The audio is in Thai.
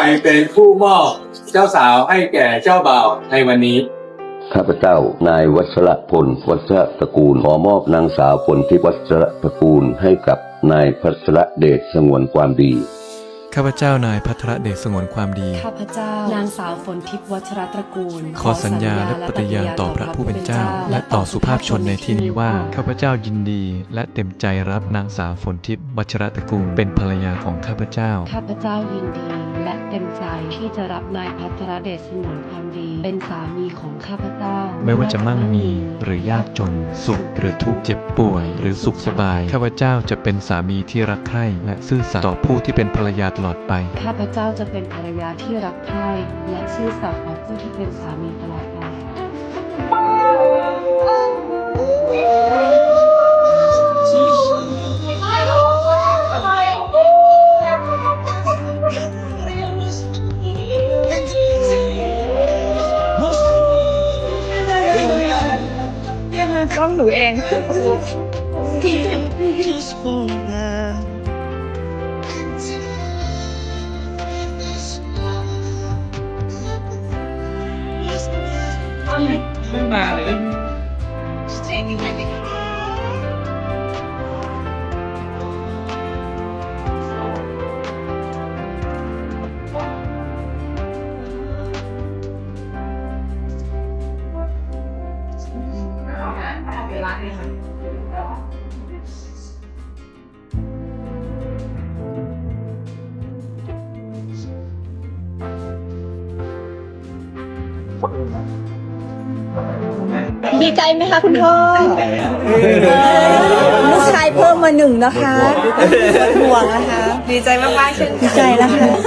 รเป็นผู้มอบเจ้าสาวให้แก่เจ้าบ่าวในวันนี้ ข้าพเจ้า นายวัชรพล วัชรตระกูล ขอมอบนางสาวพลทิพย์วัชรตระกูลให้กับนายพัชรเดชสงวนความดี ข้าพเจ้านายพัทรเดชสงวนความดี ข้าพเจ้านางสาวฝนทิพย์วัชรตระกูล ขอสัญญาและปฏิญาณต่อพระผู้เป็นเจ้า และต่อสุภาพชนในที่นี้ว่า ข้าพเจ้ายินดี และเต็มใจรับนางสาวฝนทิพย์วัชรตระกูลเป็นภรรยาของข้าพเจ้า ข้าพเจ้ายินดีและเต็มใจที่จะรับนายพัทรเดชสงวนความดี เป็นสามีของข้าพเจ้า ไม่ว่าจะมั่งมีหรือยากจนสุขหรือทุกข์เจ็บป่วย หรือสุขสบาย ข้าพเจ้าจะเป็นสามีที่รักใคร่และซื่อสัตย์ต่อผู้ที่เป็นภรรยาตลอดไป ข้าพเจ้าจะเป็นภรรยาที่รักใคร่และซื่อสัตย์ต่อผู้ที่เป็นสามีตลอดไป ต้องหนูเอง ไม่มาเลย ดีใจไหมคะคุณพ่อลูกชายเพิ่มมาหนึ่งนะคะห่วงนะคะ ดีใจมากๆเช่นดีใจแล้วค่ะ